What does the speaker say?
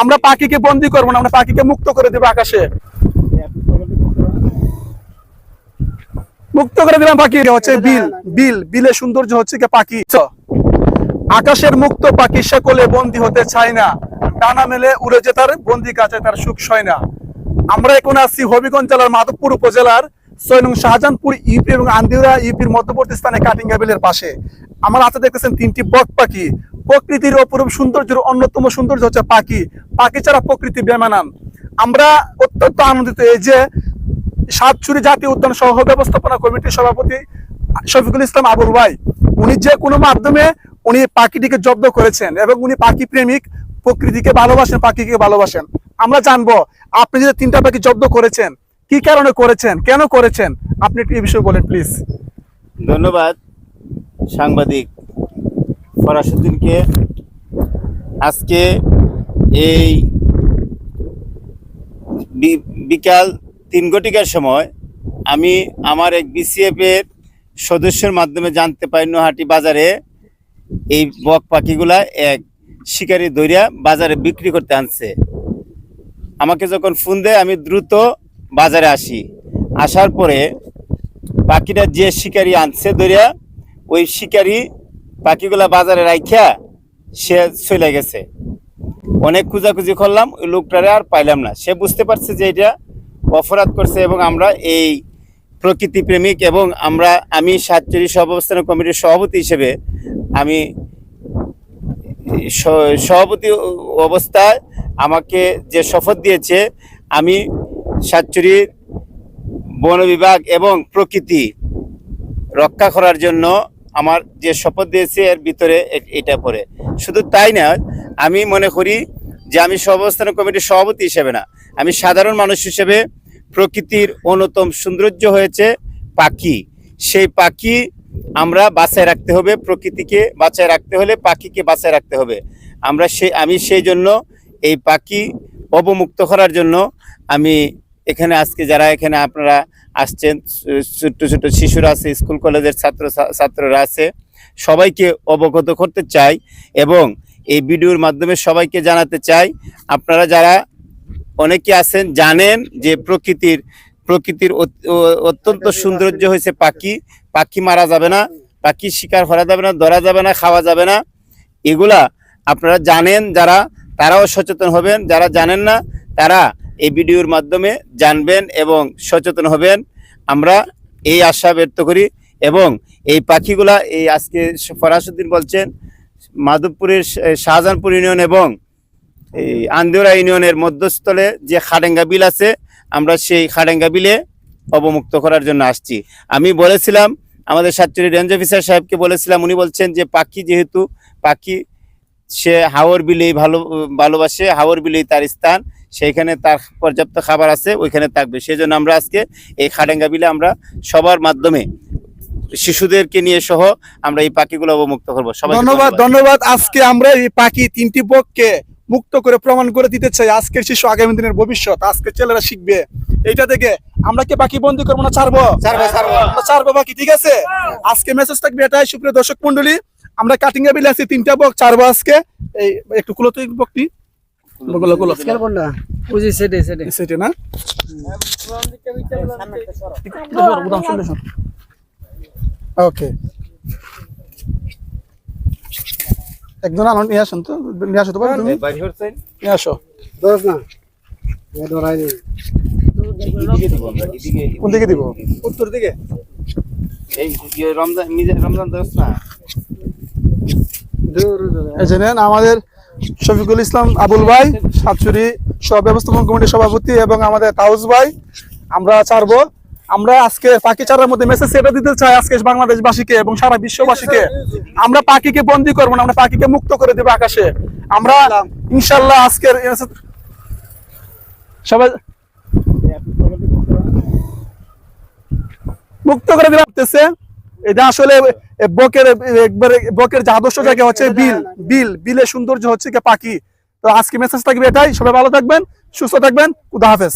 আমরা পাখিকে বন্দি করব না, আমরা পাখিকে মুক্ত করে দেবো আকাশে। মুক্ত করে দিলাম পাখি। হচ্ছে বিল বিল বিলে সৌন্দর্য হচ্ছে কি পাখি। আকাশের মুক্ত পাখি সকলে বন্দি হতে চায় না। ডানা মেলে উড়ে যে তার বন্দি কাছে তার সুখ সয় না। আমরা এখন আছি হবিগঞ্জ জেলার মাধবপুর উপজেলার ছয় নং শাহজাহানপুর ইউপি এবং আন্দিউরা ইউপির মধ্যবর্তী স্থানে বিলের পাশে। আমার হাতে দেখতেছেন তিনটি বক পাখি। প্রকৃতির অপরূপ সৌন্দর্যের অন্যতম সৌন্দর্য হচ্ছে পাখি। পাখি ছাড়া প্রকৃতি বেমানান। আমরা অত্যন্ত আনন্দিত এই যে সাতচুরি জাতীয় উদ্যান সহ ব্যবস্থাপনা কমিটির সভাপতি শফিকুল ইসলাম আবুল ভাই, উনি যে কোনো মাধ্যমে উনি পাখিটিকে জব্দ করেছেন এবং উনি পাখি প্রেমিক, প্রকৃতিকে ভালোবাসেন, পাখিকে ভালোবাসেন। আমরা জানব, আপনি যে তিনটা পাখি জব্দ করেছেন, কি কারণে করেছেন, কেন করেছেন? আপনি একটু এই বিষয়ে বলেন প্লিজ ধন্যবাদ সাংবাদিক ফরাসুদ্দিনকে আজকে এই বিকাল তিন ঘটিকার সময় আমি আমার এক বিসিএফ এর সদস্যের মাধ্যমে জানতে পাই নোহাটি বাজারে এই বক পাখিগুলা এক শিকারি দইরা বাজারে বিক্রি করতে আনছে। আমাকে যখন ফোন দেয়, আমি দ্রুত বাজারে আসি। আসার পরে পাখিটা যে শিকারি আনছে ধরিয়া ওই শিকারি পাখিগুলা বাজারে রাইখা সে চলে গেছে। অনেক খুঁজাখুঁজি করলাম, ওই লোকটারে আর পাইলাম না। সে বুঝতে পারছে যে এটা অপরাধ করছে এবং আমরা এই প্রকৃতি প্রেমিক এবং আমরা, আমি সাতচল্লিশ সহাবস্থান কমিটির সভাপতি হিসেবে আমি সভাপতি অবস্থায় আমাকে যে শপথ দিয়েছে, আমি সাতচুরির বন বিভাগ এবং প্রকৃতি রক্ষা করার জন্য আমার যে শপথ দিয়েছে এর ভিতরে এটা পড়ে শুধু তাই না, আমি মনে করি যে আমি সর্বস্থান কমিটির সভাপতি হিসেবে না, আমি সাধারণ মানুষ হিসেবে প্রকৃতির অন্যতম সৌন্দর্য হয়েছে পাখি। সেই পাখি আমরা বাঁচায় রাখতে হবে, প্রকৃতিকে বাঁচায় রাখতে হলে পাখিকে বাঁচায় রাখতে হবে। আমরা সেই আমি সেই জন্য এই পাখি অবমুক্ত করার জন্য আমি এখানে আজকে যারা এখানে আপনারা আসছেন ছোট্ট ছোট শিশুরা আছে, স্কুল কলেজের ছাত্র ছাত্ররা আছে, সবাইকে অবগত করতে চাই এবং এই ভিডিওর মাধ্যমে সবাইকে জানাতে চাই, আপনারা যারা অনেকে আছেন, জানেন যে প্রকৃতির প্রকৃতির অত্যন্ত সৌন্দর্য হয়েছে পাখি পাখি মারা যাবে না, পাখি শিকার করা যাবে না, ধরা যাবে না, খাওয়া যাবে না, এগুলা আপনারা জানেন যারা, তারাও সচেতন হবেন, যারা জানেন না, তারা এই ভিডিওর মাধ্যমে জানবেন এবং সচেতন হবেন। আমরা এই আশা ব্যক্ত করি এবং এই পাখিগুলা এই আজকে ফরাসুদ্দিন বলছেন, মাধবপুরের শাহজাহানপুর ইউনিয়ন এবং এই আন্দিওরা ইউনিয়নের মধ্যস্থলে যে খাডেঙ্গা বিল আছে, আমরা সেই খাডেঙ্গা বিলে অবমুক্ত করার জন্য আসছি। আমি বলেছিলাম, আমাদের সাতচুরি রেঞ্জ অফিসার সাহেবকে বলেছিলাম, উনি বলছেন যে পাখি যেহেতু, পাখি সে হাওর বিলেই ভালো, ভালোবাসে, হাওর বিলেই তার স্থান। সেইখানে তার পর্যাপ্ত খাবার আছে ওইখানে থাকবে। সেই জন্য আমরা আজকে এই খাডেঙ্গা বিলে আমরা সবার মাধ্যমে শিশুদেরকে নিয়ে সহ আমরা এই পাখিগুলো অবমুক্ত করব। সবাই ধন্যবাদ ধন্যবাদ। আজকে আমরা এই পাখি তিনটি বককে মুক্ত করে প্রমাণ করে দিতে চাই। আজকের শিশু আগামী দিনের ভবিষ্যৎ আজকে ছেলেরা শিখবে। এইটা থেকে আমরা কি পাখি বন্দি করব না ছাড়বো? ছাড়বো, পাখি ঠিক আছে? আজকে মেসেজ থাকবে এটাই সুপ্রিয় দর্শক মন্ডলী আমরা কাটিং এ বিলে আছি তিনটা বক ছাড়বো আজকে। এই একটু কুলো তো কোনটা? সেটা না? ওকে। একজন আনো নিয়ে আসুন তো? নিয়ে আসো তো তুমি? নিয়ে আসো। দোষ না। ধরাই কোন দিকে দিব? উত্তর দিকে। এই রমজান রমজান দোষ না। আমাদের শফিকুল ইসলাম আবুল ভাই সাতচুরি সহ ব্যবস্থাপনা কমিটির সভাপতি এবং আমাদের তাউস ভাই। আমরা ছাড়বো। আমরা আজকে পাখি ছাড়ার মধ্যে মেসেজ সেটা দিতে চাই আজকে বাংলাদেশবাসীকে এবং সারা বিশ্ববাসীকে। আমরা পাখিকে বন্দি করব না, আমরা পাখিকে মুক্ত করে দেবো আকাশে। আমরা ইনশাল্লাহ আজকের সবাই মুক্ত করে দিলাম এটা আসলে বকের একবার বকের যে আদর্শ জায়গা হচ্ছে বিল বিল বিলের সৌন্দর্য হচ্ছে কি পাখি। তো আজকে মেসেজ থাকবে এটাই। সবাই ভালো থাকবেন সুস্থ থাকবেন। খুদা হাফেজ।